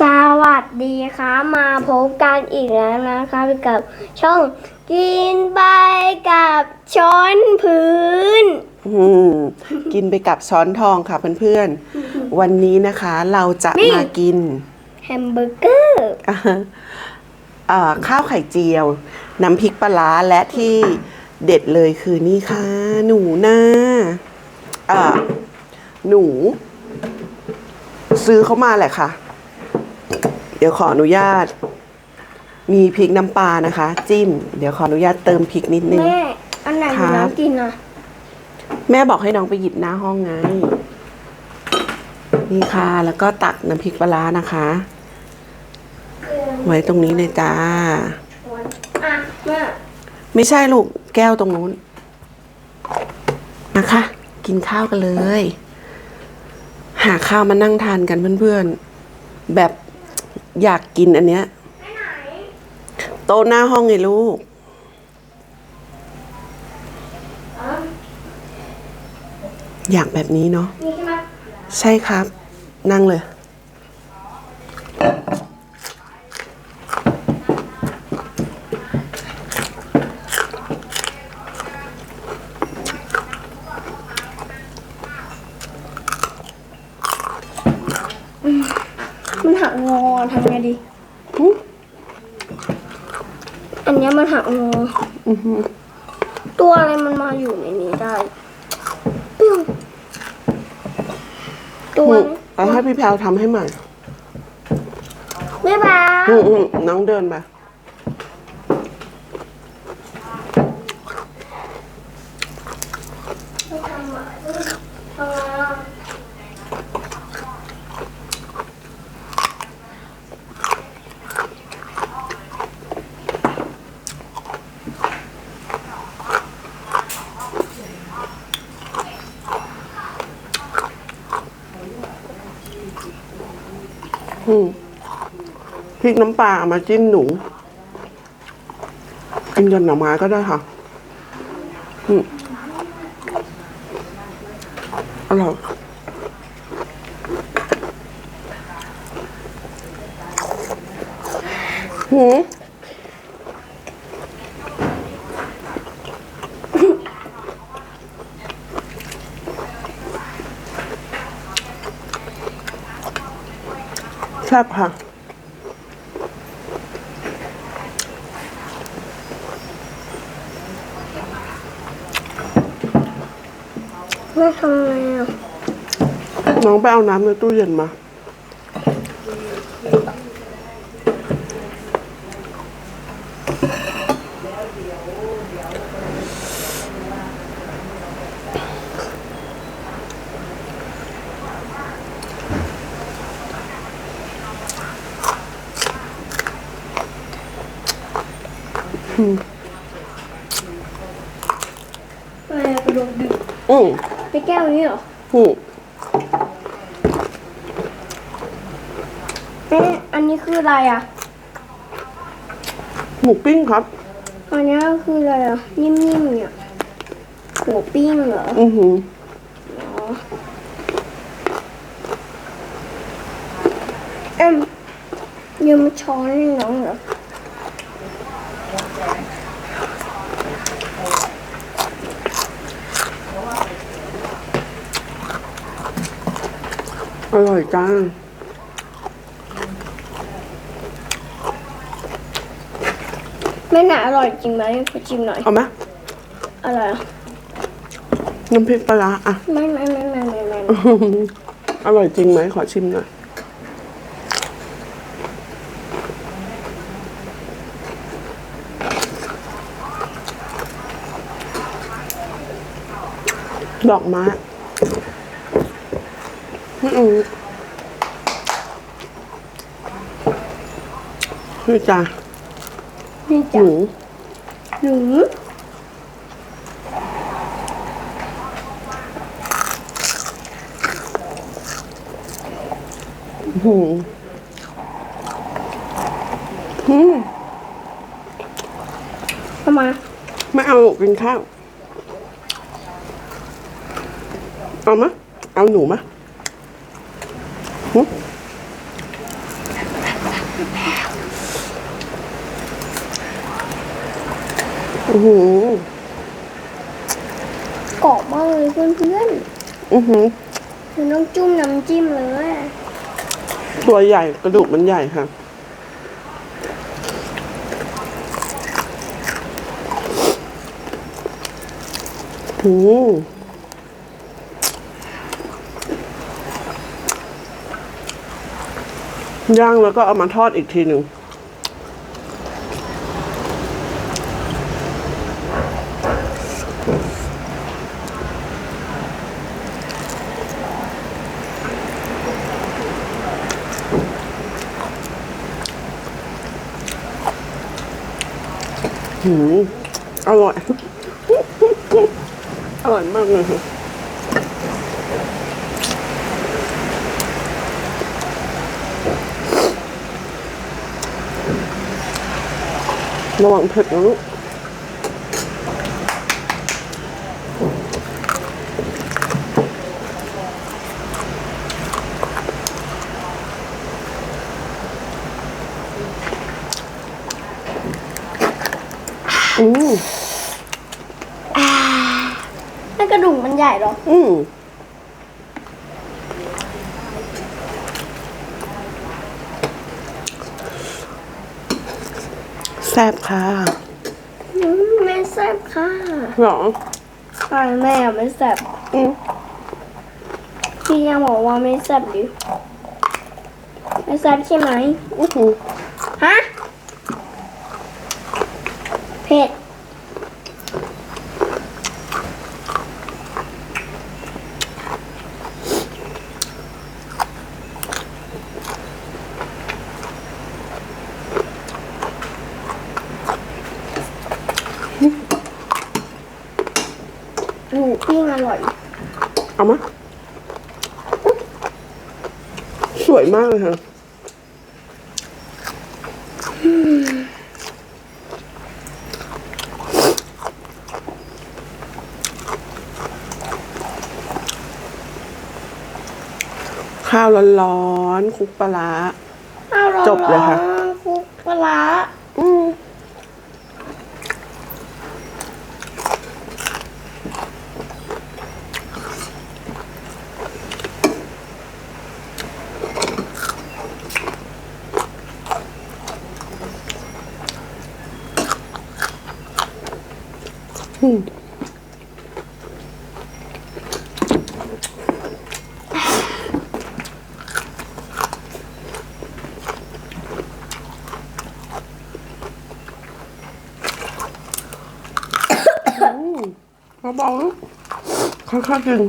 สวัสดีครับมาพบกันอีกแล้วนะครับกับช่องกินไปกับช้อนพื้น อืมกินไปกับช้อนทองค่ะเพื่อนๆ วันนี้นะคะเราจะนี่ มากินแฮมเบอร์เกอร์ อ่าอ่าข้าวไข่เจียว น้ำพริกปลาร้าและที่เด็ดเลยคือนี่ค่ะ หนูนาอ่าหนู ซื้อเข้ามาแหละค่ะ เดี๋ยวขออนุญาต มีพริกน้ำปลานะคะ จิ้ม เดี๋ยวขออนุญาตเติมพริกนิดนึง แม่อันไหนหนูครับน้ำกินอะแม่บอกให้น้องไปหยิบหน้าห้องไง นี่ค่ะ แล้วก็ตักน้ำพริกปลาร้านะคะ ไว้ตรงนี้เลยจ้า อะแม่ไม่ใช่ลูกแก้วตรงนู้นมาค่ะ กินข้าวกันเลย หาข้าวมานั่งทานกันเพื่อนๆ แบบ อยากกินอันเนี้ยโต๊ะหน้าห้องไงลูก อยากแบบนี้เนาะนี่ใช่ไหมใช่ครับ นั่งเลย มันหักงอทำไง ดีหึอันเนี้ยมันหักงออือหือตัวอะไรมันมาอยู่ในนี้ได้ปิ้วตัวหึนี้เอาให้พี่แพลวทำให้ใหม่ไม่บ้าอืมอืมน้องเดินไป อืมพริกน้ำปลามาจิ้มหนู กินกับหน่อไม้ก็ได้ค่ะ อืมอร่อยหืม แซ่บค่ะไม่ทำไงอะน้องไปเอาน้ำในตู้เย็นมา อะไรอะกระโดดดึกอืมไปแก้วนี้เหรออืมแม่อันนี้คืออะไรอะ หมูปิ้งครับ อันนี้คืออะไรอะ นิ่มๆเนี่ยหัวปิ้งเหรออือหือเอ็มยืมช้อนให้น้องเหรอ อร่อยจ้าไม่น่าอร่อยจริงไหมขอชิมหน่อยเอาไหมอร่อยอะน้ำพริกปลาร้าอะไม่ไม่ไม่ไม่ไม่ไม่อร่อยจริงไหมขอชิมหน่อยดอกไม้อืม นี่จ้ะนี่หจ้ะนูหนูหืมหืมทำไมไม่เอากินข้าว เอามะ เอาหนูมะหึ อือหือกรอบมากเลยเพื่อนเพื่อนอือหือๆมันต้องจุ่มน้ำจิ้มเลยอะตัวใหญ่กระดูกมันใหญ่ค่ะ อืม ย่างแล้วก็เอามาทอดอีกทีหนึ่งหืมอร่อย อร่อยมากเลย ระวังเผ็ดนะลูกอืม แล้วกระดูกมันใหญ่เหรอ อืม ซ่บค่ะอืมแม่แซ่บค่ะหรอใช่แม่ไม่แซ่บอืมพี่ยังบอกว่าไม่แซ่บดิไม่แซ่บใช่ไหมอื้อหือฮะเผ็ด หมูปิ้งอร่อย เอามาสวยมากเลยค่ะข้าวร้อนๆคลุกปลาร้าเอาร้อนจบเลยค่ะคลุกปลาร้าอืม อืมเบาๆนะค่อยๆกิน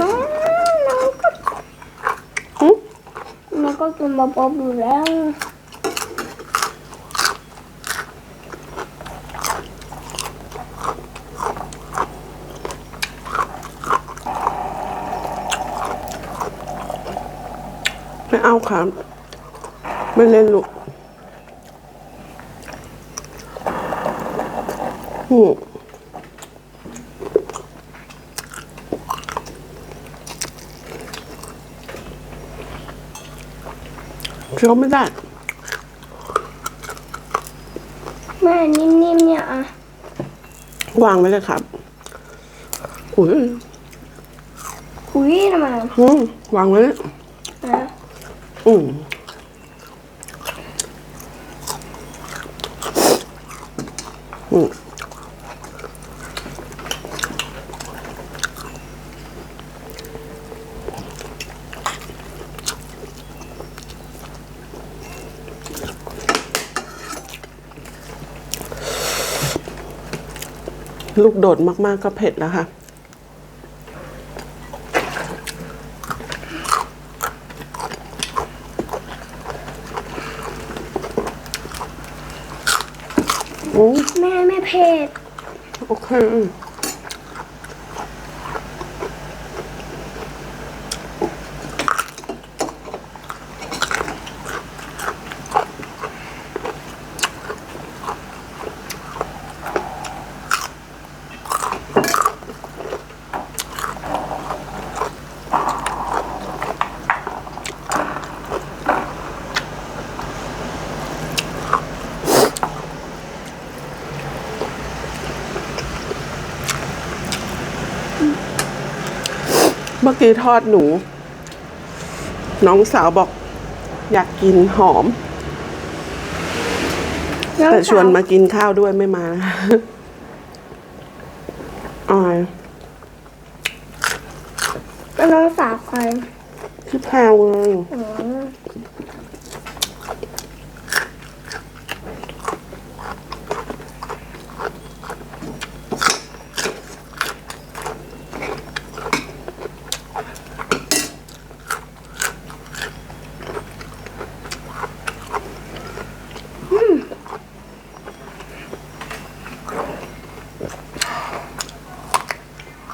น้อ งน้องก็อืมน้องก็กินมาป๊อปอยู่แล้วไม่เอาครับไม่เล่นลูกอืมเคี้ยวไม่ได้แม่นิ่มๆเนี่ยอะวางไว้เลยครับ อุ้ยคุยทำไม อืมวางไว้เลย อืมอืมลูกโดดมาก ๆ ก็เผ็ดแล้วค่ะ อืม แม่ไม่เผ็ด โอ เคเมื่อกี้ทอดหนู น้องสาวบอก อยากกินหอม แต่ชวนมากินข้าวด้วยไม่มานะคะอายแล้วน้องสาวใครพี่แพรวเลยอ๋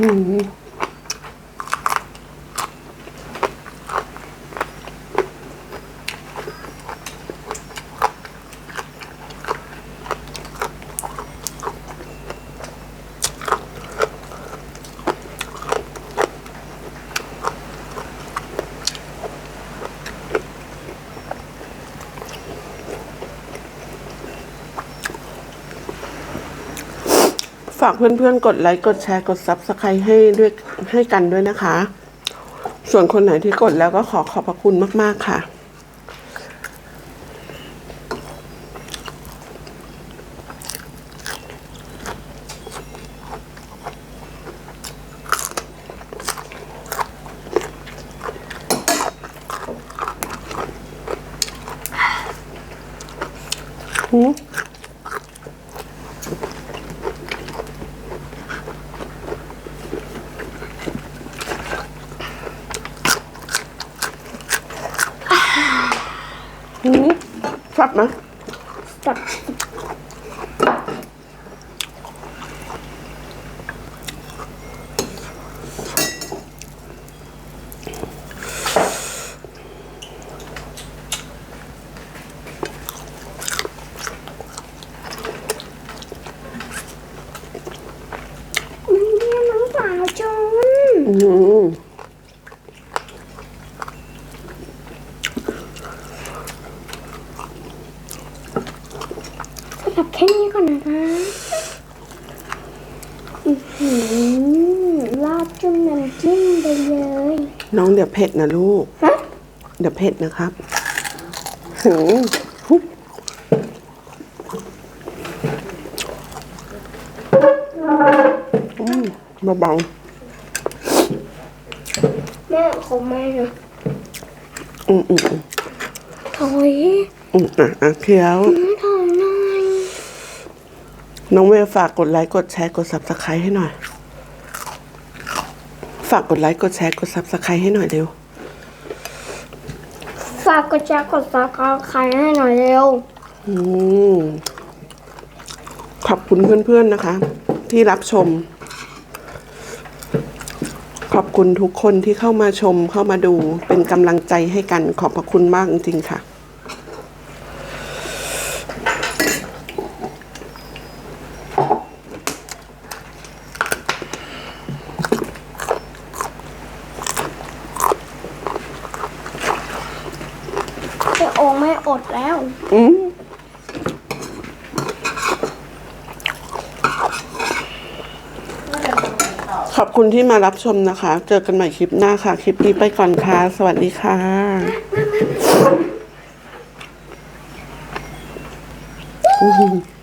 อ ฝากเพื่อนๆ กดไลค์ กดแชร์ กดซับสไครต์ให้ด้วยให้กันด้วยนะคะ ส่วนคนไหนที่กดแล้วก็ขอขอบพระคุณมากๆค่ะ ชัดไหมจับมันเรียกน้องสาวจนอืม สำหรับแค่นี้ก่อนนะคะอื้อหือลาดจุ่มน้ำจิ้มไปเลย น้องเดี๋ ยวเผ็ดนะลูกฮะเดี๋ยวเผ็ดนะครับหืมหุบอืมเบาแม่ขอไม่เลยๆอืมอืมอืมถอยอืมอะอะเคี้ยวไม่ถอยหน่อย น้องเวย์ฝากกดไลค์ กดแชร์ กด subscribe ให้หน่อย ฝากกดไลค์ กดแชร์ กด subscribe ให้หน่อยเร็ว ฝากกดแชร์กดซับสไครต์ให้หน่อยเร็วอืมขอบคุณเพื่อนๆนะคะ ที่รับชม ขอบคุณทุกคนที่เข้ามาชมเข้ามาดูเป็นกำลังใจให้กันขอบพระคุณมากจริงๆค่ะ แต่โองไม่อดแล้ว อืมขอบ คุณที่มารับชมนะคะ เจอกันใหม่คลิปหน้าค่ะ คลิปนี้ไปก่อนค่ะ สวัสดีค่ะ